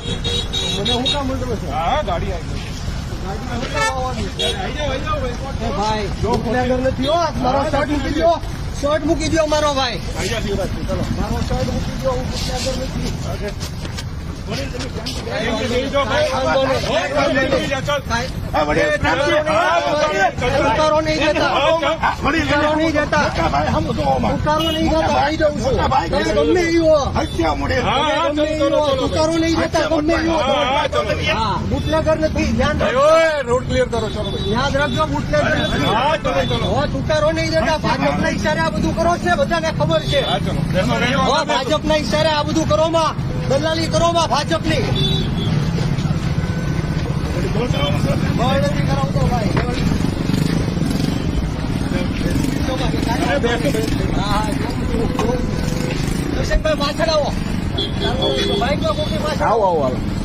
મને હું કામ મળતો છે હા ગાડી આવી ભાઈ નથી હો મારો શર્ટ મૂકી દો શર્ટ મૂકી દો મારો ભાઈ મારો શર્ટ મૂકી દો હું નથી. ઉતારો નહીં જતા ઉતારો નહીં જતા ઉતારો નહીં જતા આવી જાઉં છું ગમે ઈ હો તમે ગમે ઈ હો ઉતારો નહીં જતા ગમે ઈ બુટલેગર નથી ધ્યાન રોડ ક્લિયર કરો ચલો યાદ રાખજો બુટલેગર નથી ઉતારો નહીં જતા ભાજપના ઈશારે આ બધું કરો છે. બધાને ખબર છે. ભાજપના ઈશારે આ બધું કરો માં દલાલી કરો માં ભાજપની. દર્શનભાઈ પાછળ આવો આવો આવો